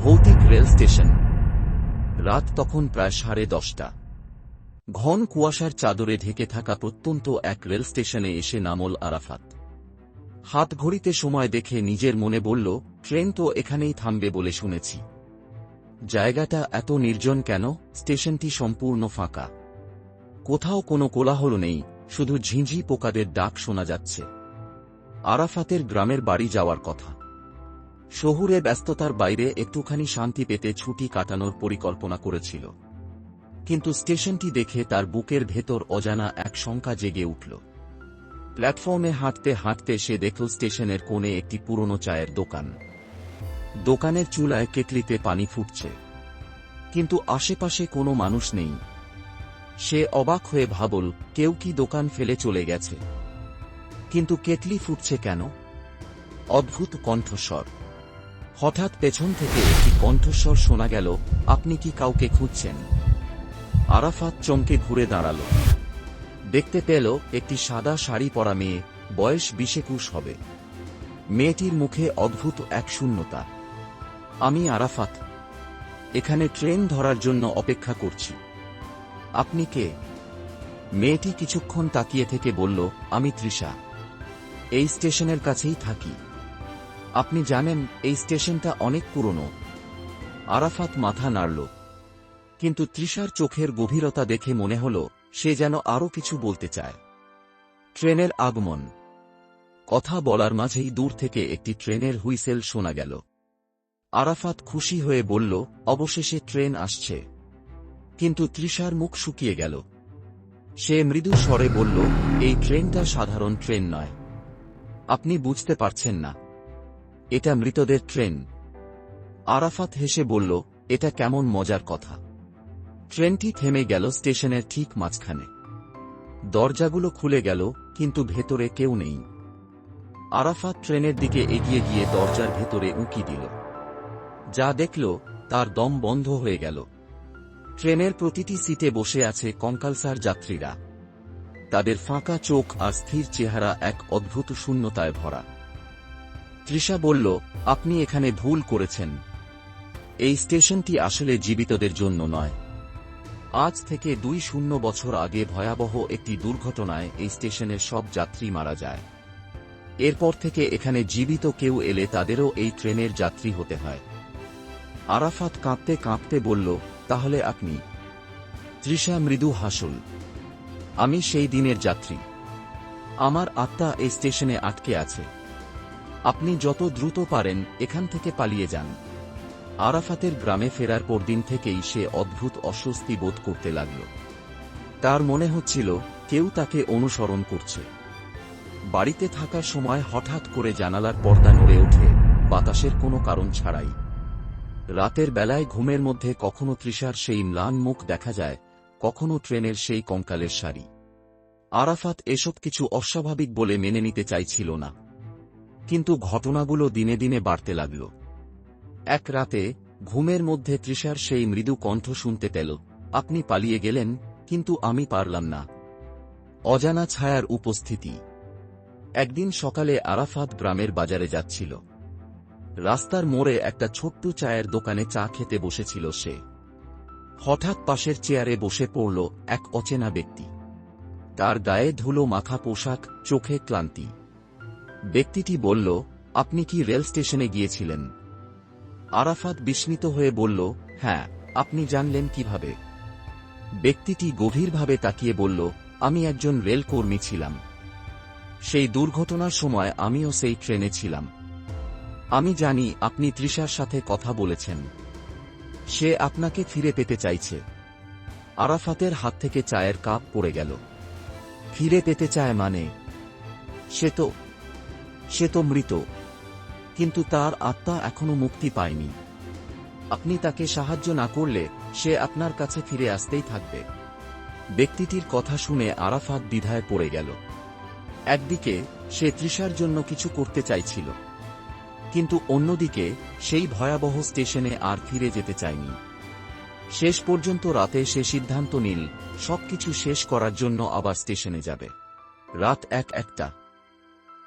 ভৌতিক rail station. রাত তখন প্রায় সাড়ে দশটা। ঘন কুয়াশার চাদরে ঢেকে থাকা প্রত্যন্ত এক রেল স্টেশনে এসে নামল আরাফাত। হাত ঘড়িতে সময় দেখে নিজের মনে বলল, ট্রেন তো এখানেই থামবে বলে শুনেছি। জায়গাটা এত নির্জন কেন? স্টেশনটি সম্পূর্ণ ফাঁকা। কোথাও কোনো কোলাহল নেই, শুধু ঝিঁঝি পোকাদের ডাক শোনা যাচ্ছে। আরাফাতের গ্রামের বাড়ি যাওয়ার কথা। শহুরে ব্যস্ততার বাইরে একটুখানি শান্তি পেতে ছুটি কাটানোর পরিকল্পনা করেছিল। কিন্তু স্টেশনটি দেখে তার বুকের ভেতর অজানা এক শঙ্কা জেগে উঠল। প্ল্যাটফর্মে হাঁটতে হাঁটতে সে দেখল স্টেশনের কোণে একটি পুরনো চায়ের দোকান। দোকানের চুলায় কেটলিতে পানি ফুটছে। কিন্তু আশেপাশে কোনো মানুষ নেই। সে অবাক হয়ে ভাবল, কেউ কি দোকান ফেলে চলে গেছে? কিন্তু কেটলি ফুটছে কেন? অদ্ভুত কণ্ঠস্বর। হঠাৎ পেছন থেকে একটি কণ্ঠস্বর শোনা গেল, আপনি কি কাউকে খুঁজছেন? আরাফাত চমকে ঘুরে দাঁড়াল। দেখতে পেল একটি সাদা শাড়ি পরা মেয়ে, বয়স বিশেকুশ হবে। মেয়েটির মুখে অদ্ভুত এক শূন্যতা। আমি আরাফাত। এখানে ট্রেন ধরার জন্য অপেক্ষা করছি। আপনি কে? মেয়েটি কিছুক্ষণ তাকিয়ে থেকে বলল, আমি তৃষা। এই স্টেশনের কাছেই থাকি। আপনি জানেন, এই স্টেশনটা অনেক পুরনো। আরাফাত মাথা নাড়ল। কিন্তু তৃষার চোখের গভীরতা দেখে মনে হল, সে যেন আরও কিছু বলতে চায়। ট্রেনের আগমন। কথা বলার মাঝেই দূর থেকে একটি ট্রেনের হুইসেল শোনা গেল। আরাফাত খুশি হয়ে বলল, অবশেষে ট্রেন আসছে। কিন্তু তৃষার মুখ শুকিয়ে গেল। সে মৃদু স্বরে বলল, এই ট্রেনটা সাধারণ ট্রেন নয়। আপনি বুঝতে পারছেন না। এটা মৃতদের ট্রেন। আরাফাত হেসে বলল, এটা কেমন মজার কথা। ট্রেনটি থেমে গেল স্টেশনের ঠিক মাঝখানে। দরজাগুলো খুলে গেল, কিন্তু ভেতরে কেউ নেই। আরাফাত ট্রেনের দিকে এগিয়ে গিয়ে দরজার ভেতরে উঁকি দিল। যা দেখল, তার দম বন্ধ হয়ে গেল। ট্রেনের প্রতিটি সিটে বসে আছে কঙ্কালসার যাত্রীরা। তাদের ফাঁকা চোখ আর স্থির চেহারা এক অদ্ভুত শূন্যতায় ভরা। তৃষা বলল, আপনি এখানে ভুল করেছেন। এই স্টেশনটি আসলে জীবিতদের জন্য নয়। আজ থেকে দুই শূন্য বছর আগে ভয়াবহ একটি দুর্ঘটনায় এই স্টেশনের সব যাত্রী মারা যায়। এরপর থেকে এখানে জীবিত কেউ এলে তাদেরও এই ট্রেনের যাত্রী হতে হয়। আরাফাত কাঁপতে কাঁপতে বলল, তাহলে আপনি? তৃষা মৃদু হাসল, আমি সেই দিনের যাত্রী। আমার আত্মা এই স্টেশনে আটকে আছে। আপনি যত দ্রুত পারেন, এখান থেকে পালিয়ে যান। আরাফাতের গ্রামে ফেরার পর দিন থেকেই সে অদ্ভুত অস্বস্তি বোধ করতে লাগল। তার মনে হচ্ছিল, কেউ তাকে অনুসরণ করছে। বাড়িতে থাকার সময় হঠাৎ করে জানালার পর্দা নড়ে ওঠে, বাতাসের কোনো কারণ ছাড়াই। রাতের বেলায় ঘুমের মধ্যে কখনো তৃষার সেই ম্লান মুখ দেখা যায়, কখনো ট্রেনের সেই কঙ্কালের শাড়ি। আরাফাত এসব কিছু অস্বাভাবিক বলে মেনে নিতে চাইছিল না। কিন্তু ঘটনাগুলো দিনে দিনে বাড়তে লাগল। এক রাতে, ঘুমের মধ্যে তৃষার সেই মৃদু কণ্ঠ শুনতে পেল। আপনি পালিয়ে গেলেন, কিন্তু আমি পারলাম না। অজানা ছায়ার উপস্থিতি। একদিন সকালে আরাফাত গ্রামের বাজারে যাচ্ছিল। রাস্তার মোড়ে একটা ছোট্ট চায়ের দোকানে চা খেতে বসেছিল সে। হঠাৎ পাশের চেয়ারে বসে পড়ল এক অচেনা ব্যক্তি। তার গায়ে ধুলো মাখা পোশাক, চোখে ক্লান্তি। ব্যক্তিটি বলল, আপনি কি রেল স্টেশনে গিয়েছিলেন? আরাফাত বিস্মিত হয়ে বলল হ্যাঁ আপনি জানলেন কীভাবে? ব্যক্তিটি গভীরভাবে তাকিয়ে বলল, আমি একজন রেলকর্মী ছিলাম। সেই দুর্ঘটনার সময় আমিও সেই ট্রেনে ছিলাম। আমি জানি আপনি তৃষার সাথে কথা বলেছেন। সে আপনাকে ফিরে পেতে চাইছে। আরাফাতের হাত থেকে চায়ের কাপ পড়ে গেল। ফিরে পেতে চায় মানে? সে তো সে তো মৃত। কিন্তু তার আত্মা এখনও মুক্তি পায়নি। আপনি তাকে সাহায্য না করলে সে আপনার কাছে ফিরে আসতেই থাকবে। ব্যক্তিটির কথা শুনে আরাফাত দ্বিধায় পড়ে গেল। একদিকে সে তৃষার জন্য কিছু করতে চাইছিল। কিন্তু অন্যদিকে সেই ভয়াবহ স্টেশনে আর ফিরে যেতে চায়নি। শেষ পর্যন্ত রাতে সে সিদ্ধান্ত নিল, সবকিছু শেষ করার জন্য আবার স্টেশনে যাবে। রাত এক একটা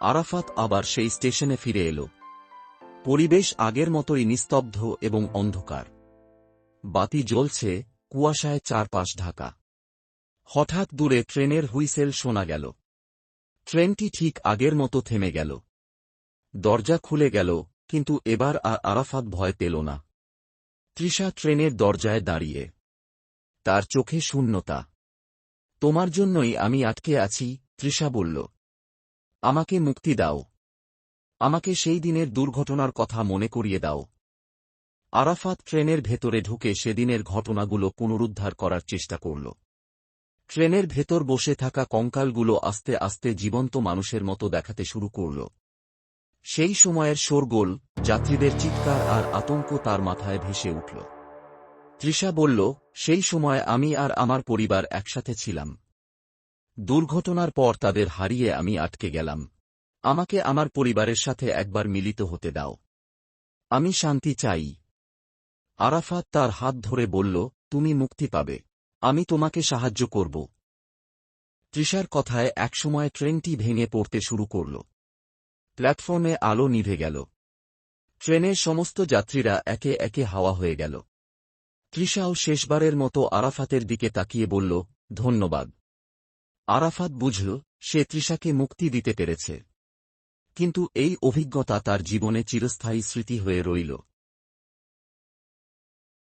আরাফাত আবার সেই স্টেশনে ফিরে এলো। পরিবেশ আগের মতোই নিস্তব্ধ এবং অন্ধকার। বাতি জ্বলছে কুয়াশায় চারপাশ ঢাকা। হঠাৎ দূরে ট্রেনের হুইসেল শোনা গেল। ট্রেনটি ঠিক আগের মতো থেমে গেল। দরজা খুলে গেল, কিন্তু এবার আর আরাফাত ভয় পেল না। তৃষা ট্রেনের দরজায় দাঁড়িয়ে, তার চোখে শূন্যতা। তোমার জন্যই আমি আটকে আছি, তৃষা বলল। আমাকে মুক্তি দাও। আমাকে সেই দিনের দুর্ঘটনার কথা মনে করিয়ে দাও। আরাফাত ট্রেনের ভেতরে ঢুকে সেদিনের ঘটনাগুলো পুনরুদ্ধার করার চেষ্টা করল। ট্রেনের ভেতর বসে থাকা কঙ্কালগুলো আস্তে আস্তে জীবন্ত মানুষের মতো দেখাতে শুরু করল। সেই সময়ের শোরগোল, যাত্রীদের চিৎকার আর আতঙ্ক তার মাথায় ভেসে উঠল। তৃষা বলল, সেই সময় আমি আর আমার পরিবার একসাথে ছিলাম। দুর্ঘটনার পর তাদের হারিয়ে আমি আটকে গেলাম। আমাকে আমার পরিবারের সাথে একবার মিলিত হতে দাও। আমি শান্তি চাই। আরাফাত তার হাত ধরে বলল, তুমি মুক্তি পাবে। আমি তোমাকে সাহায্য করব। তৃষার কথায় একসময় ট্রেনটি ভেঙে পড়তে শুরু করল। প্ল্যাটফর্মে আলো নিভে গেল। ট্রেনের সমস্ত যাত্রীরা একে একে হাওয়া হয়ে গেল। তৃষাও শেষবারের মতো আরাফাতের দিকে তাকিয়ে বলল, ধন্যবাদ। আরাফাত বুঝল, সে তৃষাকে মুক্তি দিতে পেরেছে। কিন্তু এই অভিজ্ঞতা তার জীবনে চিরস্থায়ী স্মৃতি হয়ে রইল।